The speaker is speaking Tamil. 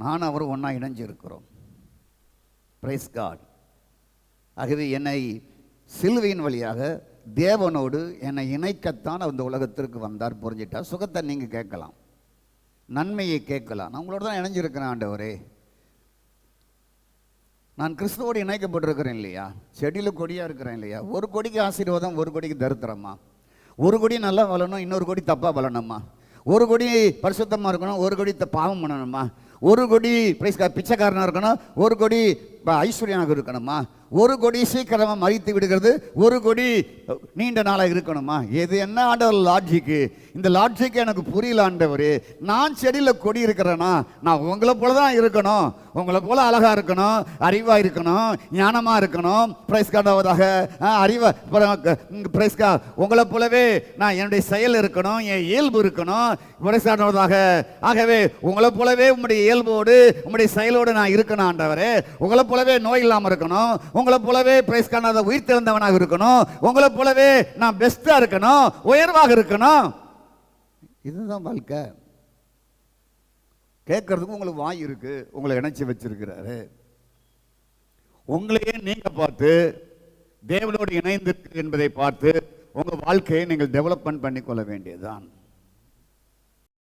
நான் அவரும் ஒன்றா இணைஞ்சிருக்கிறோம். பிரைஸ் காட் ஆகவே என்னை சிலுவையின் வழியாக தேவனோடு என்னை இணைக்கத்தான் அந்த உலகத்திற்கு வந்தார் புரிஞ்சிட்டா? சுகத்தை நீங்கள் கேட்கலாம். நன்மையை கேட்கலாம். நான் உங்களோட தான் இணைஞ்சிருக்கிறேன் ஆண்டவரே. நான் கிறிஸ்துவோடு இணைக்கப்பட்டிருக்கிறேன் இல்லையா? செடியில் கொடியாக இருக்கிறேன் இல்லையா? ஒரு கொடிக்கு ஆசீர்வாதம் ஒரு கொடிக்கு தரித்திரமா? ஒரு கொடி நல்லா வளரணும் இன்னொரு கொடி தப்பாக வளரணுமா? ஒரு கொடி பரிசுத்தமாக இருக்கணும் ஒரு கொடி பாவம் பண்ணணுமா? ஒரு கொடி பிரைஸ் பிச்சைக்காரனாக இருக்கணும். ஒரு கொடி ப- ஐஸ்வர்யனாக இருக்கணுமா? ஒரு கொடி சீக்கிரமாக மறித்து விடுகிறது ஒரு கொடி நீண்ட நாளாக இருக்கணுமா? எது என்ன ஆண்டவர் லாட்ஜிக்கு இந்த லாட்ஜிக்கு எனக்கு புரியல ஆண்டவர். நான் செடியில் கொடி இருக்கிறேன்னா நான் உங்களை போல தான் இருக்கணும். உங்களை போல அழகா இருக்கணும் அறிவா இருக்கணும் ஞானமா இருக்கணும். பிரைஸ் கார்டாவதாக அறிவா பிரைஸ் கா உங்களை போலவே நான் என்னுடைய செயல் இருக்கணும் என் இயல்பு இருக்கணும். பிரைஸ் கார்டாவதாக ஆகவே உங்களை போலவே உங்களுடைய இயல்போடு உங்களுடைய செயலோடு நான் இருக்கணும் ஆண்டவரே. உங்களை போலவே நோய் இல்லாமல் இருக்கணும். உங்களை போலவே பிரைஸ் காணாத உயிர் திறந்தவனாக இருக்கணும். உங்களை போலவே நான் பெஸ்ட்டாக இருக்கணும். உயர்வாக இருக்கணும். இதுதான் வாழ்க்கை. கேட்கறதுக்கு உங்களுக்கு வாய் இருக்கு. உங்களை இணைச்சி வச்சிருக்கிறாரு. உங்களையே நீங்க பார்த்து தேவனோடு இணைந்திருக்கு என்பதை பார்த்து உங்கள் வாழ்க்கையை நீங்கள் டெவலப்மெண்ட் பண்ணிக்கொள்ள வேண்டியதுதான்.